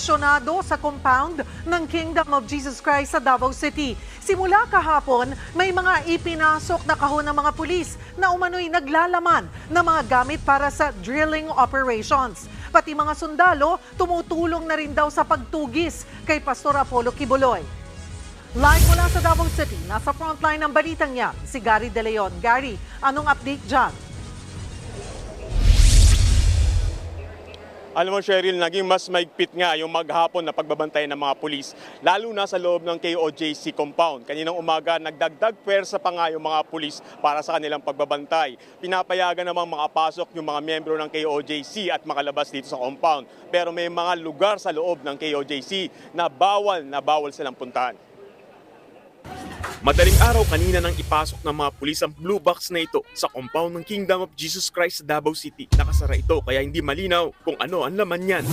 funsyonado sa compound ng Kingdom of Jesus Christ sa Davao City. Simula kahapon, may mga ipinasok na kahon ng mga pulis na umano'y naglalaman ng mga gamit para sa drilling operations. Pati mga sundalo, tumutulong na rin daw sa pagtugis kay Pastor Apollo Kibuloy. Live mula sa Davao City, nasa frontline ng balitang niya, si Gary De Leon. Gary, anong update dyan? Alam mo, Cheryl, naging mas maigpit nga yung maghapon na pagbabantay ng mga pulis, lalo na sa loob ng KOJC compound. Kaninang umaga, nagdagdag pwersa pa nga yung mga pulis para sa kanilang pagbabantay. Pinapayagan namang makapasok yung mga membro ng KOJC at makalabas dito sa compound. Pero may mga lugar sa loob ng KOJC na bawal na bawal silang puntahan. Madaling araw kanina nang ipasok ng mga pulis ang blue box na ito sa compound ng Kingdom of Jesus Christ sa Davao City. Nakasara ito kaya hindi malinaw kung ano ang laman niyan.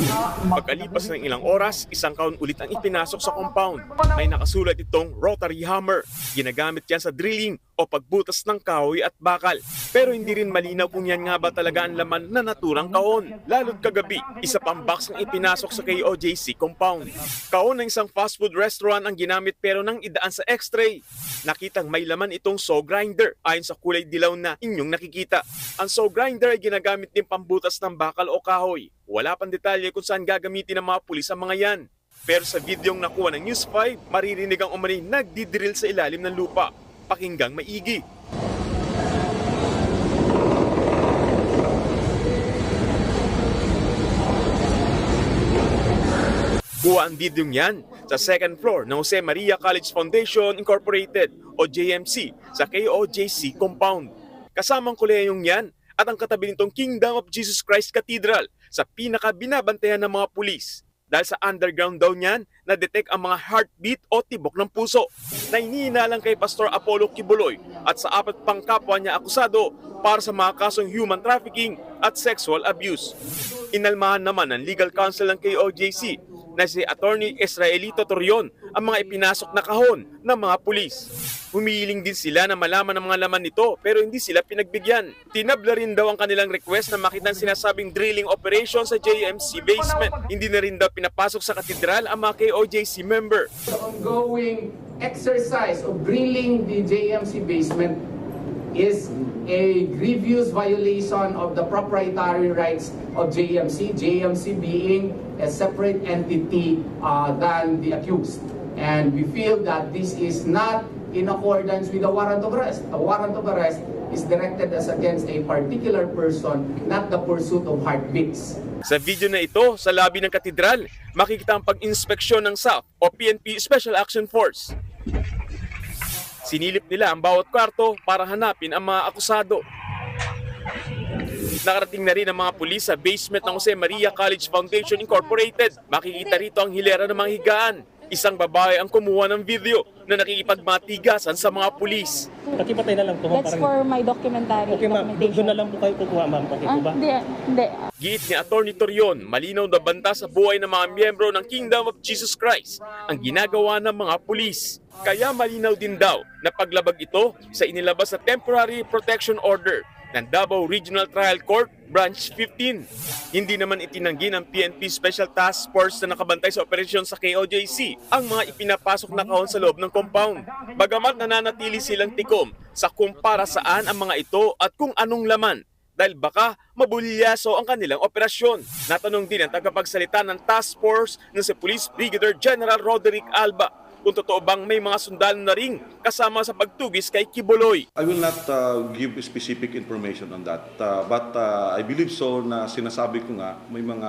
Pagkalipas ng ilang oras, isang kaon ulit ang ipinasok sa compound. May nakasulat itong rotary hammer. Ginagamit yan sa drilling o pagbutas ng kahoy at bakal. Pero hindi rin malinaw kung yan nga ba talaga ang laman na naturang kaon. Lalo't kagabi, isa pang box ang ipinasok sa KOJC compound. Kaon ng isang fast food restaurant ang ginamit pero nang idaan sa x-ray. Nakitang may laman itong saw grinder ayon sa kulay dilaw na inyong nakikita. Ang saw grinder ay ginagamit din pambutas ng bakal o kahoy. Wala pang detalye kung saan gagamitin ng mga pulis ang mga yan. Pero sa videong nakuha ng News 5, maririnig ang umani nagdidrill sa ilalim ng lupa. Pakinggang maigi. Kuha ang videong yan sa second floor ng Jose Maria College Foundation Incorporated o JMC sa KOJC compound. Kasamang kuleyong yan at ang katabi nitong Kingdom of Jesus Christ Cathedral sa pinaka binabantayan ng mga pulis. Dahil sa underground daw niyan, na-detect ang mga heartbeat o tibok ng puso na iniinalang kay Pastor Apollo Kibuloy at sa apat pang kapwa niya akusado para sa mga kasong human trafficking at sexual abuse. Inalmahan naman ng legal counsel ng KOJC na si Attorney Israelito Torion ang mga ipinasok na kahon ng mga pulis. Humihiling din sila na malaman ng mga laman nito pero hindi sila pinagbigyan. Tinabla rin daw ang kanilang request na makita ang sinasabing drilling operation sa JMC basement. Hindi na rin daw pinapasok sa katedral ang mga KOJC member. ongoing exercise of drilling the JMC basement is a grievous violation of the proprietary rights of JMC, JMC being a separate entity uh, than the accused. And we feel that this is not in accordance with the warrant of arrest. A warrant of arrest is directed as against a particular person, not the pursuit of heartbeats. Sa video na ito, sa labi ng katedral, makikita ang pag-inspeksyon ng SAF o PNP Special Action Force. Sinilip nila ang bawat kwarto para hanapin ang mga akusado. Nakarating na rin ang mga pulis sa basement ng Jose Maria College Foundation Incorporated. Makikita rito ang hilera ng mga higaan. Isang babae ang kumuha ng video na nakikipagmatigasan sa mga pulis. Pakipatay na lang po. That's parang- for my documentary Okay ma'am, doon na lang po kayo kukuha ma'am. Okay Ah, po ba? hindi, hindi. Giit ni Atty. Torion, malinaw na banta sa buhay ng mga miyembro ng Kingdom of Jesus Christ ang ginagawa ng mga pulis. Kaya malinaw din daw na paglabag ito sa inilabas na Temporary Protection Order ng Davao Regional Trial Court Branch 15. Hindi naman itinanggi ng PNP Special Task Force na nakabantay sa operasyon sa KOJC ang mga ipinapasok na kahon sa loob ng compound. Bagamat nananatili silang tikom sa kung para saan ang mga ito at kung anong laman dahil baka mabulyaso ang kanilang operasyon. Natanong din ang tagapagsalita ng task force na si Police Brigadier General Roderick Alba kung totoo bang may mga sundalo na ring kasama sa pagtugis kay Kibuloy. I will not uh, give specific information on that. Uh, but uh, I believe so na sinasabi ko nga, may mga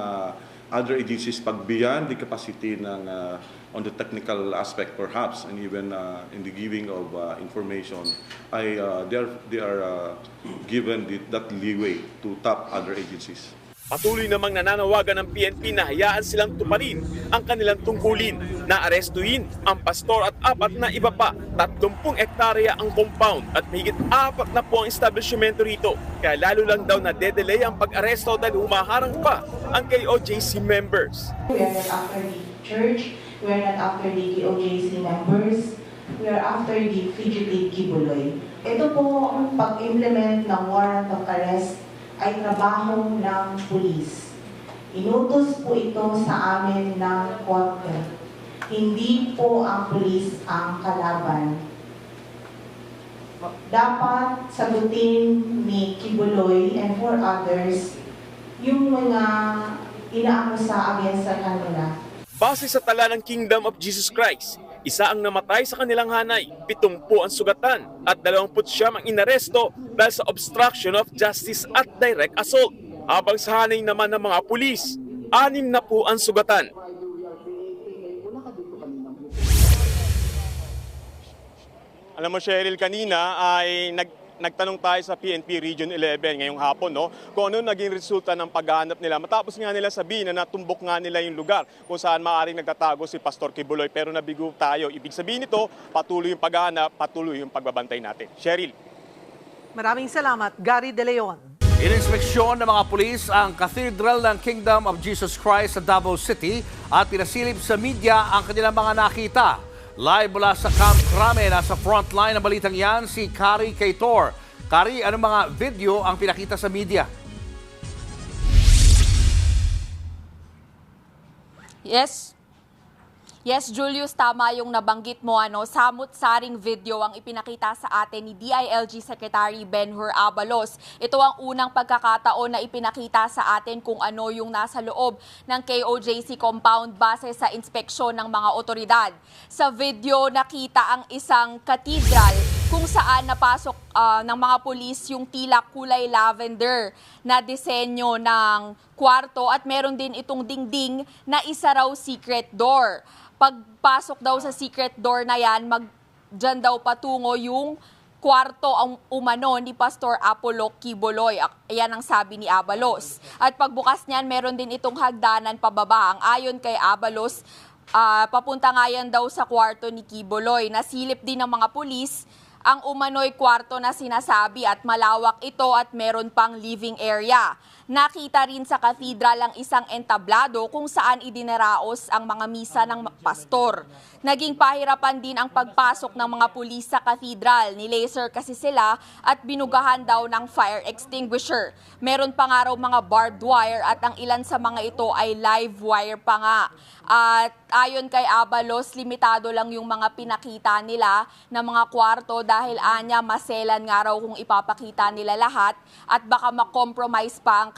other agencies pag beyond the capacity ng uh, on the technical aspect perhaps and even uh, in the giving of uh, information I uh, they are they are uh, given the, that leeway to tap other agencies. Patuloy namang nananawagan ng PNP na hayaan silang tuparin ang kanilang tungkulin na arestuhin ang pastor at apat na iba pa. 30 ektarya ang compound at mahigit apat na po ang establishmento rito. Kaya lalo lang daw na dedelay ang pag-aresto dahil humaharang pa ang KOJC members. We are not after the church, we are not after the KOJC members, we are after the fugitive Kibuloy. Ito po ang pag-implement ng warrant of arrest ay trabaho ng pulis. Inutos po ito sa amin ng korte. Hindi po ang pulis ang kalaban. Dapat sagutin ni Kibuloy and for others yung mga inaakusa against sa kanila. Base sa tala ng Kingdom of Jesus Christ, isa ang namatay sa kanilang hanay, 70 ang sugatan at 29 ang inaresto dahil sa obstruction of justice at direct assault. Habang sa hanay naman ng mga pulis, anim na po ang sugatan. Alam mo, Cheryl, kanina ay nag, nagtanong tayo sa PNP Region 11 ngayong hapon, no? Kung ano naging resulta ng paghahanap nila. Matapos nga nila sabihin na natumbok nga nila yung lugar kung saan maaaring nagtatago si Pastor Kibuloy. Pero nabigo tayo. Ibig sabihin nito, patuloy yung paghahanap, patuloy yung pagbabantay natin. Cheryl. Maraming salamat, Gary De Leon. Ininspeksyon ng mga pulis ang Cathedral ng Kingdom of Jesus Christ sa Davao City at pinasilip sa media ang kanilang mga nakita. Live mula sa Camp Crame, nasa frontline ng balitang yan si Kari Kaitor. Kari, anong mga video ang pinakita sa media? Yes. Yes, Julius, tama yung nabanggit mo. Ano, samut-saring video ang ipinakita sa atin ni DILG Secretary Benhur Abalos. Ito ang unang pagkakataon na ipinakita sa atin kung ano yung nasa loob ng KOJC compound base sa inspeksyon ng mga otoridad. Sa video, nakita ang isang katedral kung saan napasok ah, ng mga pulis yung tila kulay lavender na disenyo ng kwarto at meron din itong dingding na isa raw secret door. Pagpasok daw sa secret door na yan, mag, dyan daw patungo yung kwarto ang umano ni Pastor Apollo Kiboloy. Ayan ang sabi ni Abalos. At pagbukas niyan, meron din itong hagdanan pababa. Ang ayon kay Abalos, ah, papunta nga yan daw sa kwarto ni Kiboloy. Nasilip din ng mga pulis ang umano'y kwarto na sinasabi at malawak ito at meron pang living area. Nakita rin sa katedral ang isang entablado kung saan idinaraos ang mga misa ng pastor. Naging pahirapan din ang pagpasok ng mga pulis sa katedral. Nilaser kasi sila at binugahan daw ng fire extinguisher. Meron pa nga raw mga barbed wire at ang ilan sa mga ito ay live wire pa nga. At ayon kay Abalos, limitado lang yung mga pinakita nila na mga kwarto dahil anya maselan nga raw kung ipapakita nila lahat at baka makompromise pa ang